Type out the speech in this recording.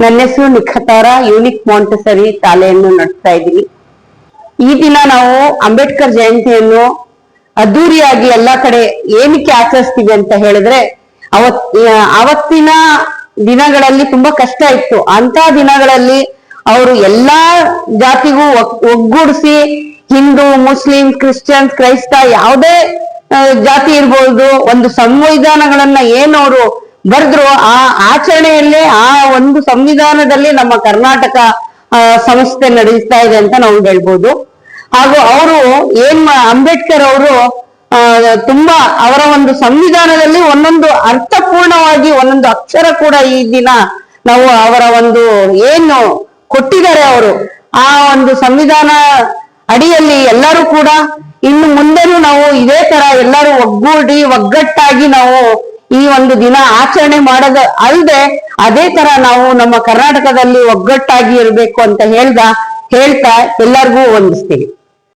ನನ್ನ ಹೆಸರು ನಿಖತಾರ unique Montessori ತಾಲೆಯನ್ನು ನಡೆಸ್ತಾ ಇದ್ದೀನಿ. ಈ ದಿನ ನಾವು ಅಂಬೇಡ್ಕರ್ ಜಯಂತಿಯನ್ನು ಅದ್ದೂರಿಯಾಗಿ ಎಲ್ಲಾ ಕಡೆ ಏನಕ್ಕೆ ಆಚರಿಸ್ತೀವಿ ಅಂತ ಹೇಳಿದ್ರೆ, ಅವತ್, ಅವತ್ತಿನ ದಿನಗಳಲ್ಲಿ ತುಂಬಾ ಕಷ್ಟ ಇತ್ತು. ಅಂತ ದಿನಗಳಲ್ಲಿ ಅವರು ಎಲ್ಲಾ ಜಾತಿಗೂ ಒಗ್- ಒಗ್ಗೂಡಿಸಿ ಹಿಂದೂ, ಮುಸ್ಲಿಂ ಕ್ರಿಶ್ಚಿಯನ್ಸ್ ಕ್ರೈಸ್ತ ಯಾವುದೇ ಜಾತಿ ಇರ್ಬೋದು, ಒಂದು ಸಂವಿಧಾನಗಳನ್ನ ಏನವರು ಬರೆದ್ರು. ಆ ಆಚರಣೆಯಲ್ಲಿ ಆ ಒಂದು ಸಂವಿಧಾನದಲ್ಲಿ ನಮ್ಮ ಕರ್ನಾಟಕ ಸಂಸ್ಥೆ ನಡೆಸ್ತಾ ಇದೆ ಅಂತ ನಾವು ಹೇಳ್ಬೋದು. ಹಾಗೂ ಅವರು ಏನ್ ಅಂಬೇಡ್ಕರ್ ಅವರು ತುಂಬಾ ಅವರ ಒಂದು ಸಂವಿಧಾನದಲ್ಲಿ ಒಂದೊಂದು ಅರ್ಥಪೂರ್ಣವಾಗಿ, ಒಂದೊಂದು ಅಕ್ಷರ ಕೂಡ ಈ ದಿನ ನಾವು ಅವರ ಒಂದು ಏನು ಕೊಟ್ಟಿದ್ದಾರೆ ಅವರು. ಆ ಒಂದು ಸಂವಿಧಾನ ಅಡಿಯಲ್ಲಿ ಎಲ್ಲರೂ ಕೂಡ ಇನ್ನು ಮುಂದೆನೂ ನಾವು ಇದೇ ತರ ಎಲ್ಲರೂ ಒಗ್ಗೂಡಿ, ಒಗ್ಗಟ್ಟಾಗಿ ನಾವು ಈ ಒಂದು ದಿನ ಆಚರಣೆ ಮಾಡೋದ ಅಲ್ಲದೆ ಅದೇ ತರ ನಾವು ನಮ್ಮ ಕರ್ನಾಟಕದಲ್ಲಿ ಒಗ್ಗಟ್ಟಾಗಿ ಇರಬೇಕು ಅಂತ ಹೇಳ್ದ, ಹೇಳ್ತಾ ಎಲ್ಲರಿಗೂ ವಂದಿಸ್ತೀವಿ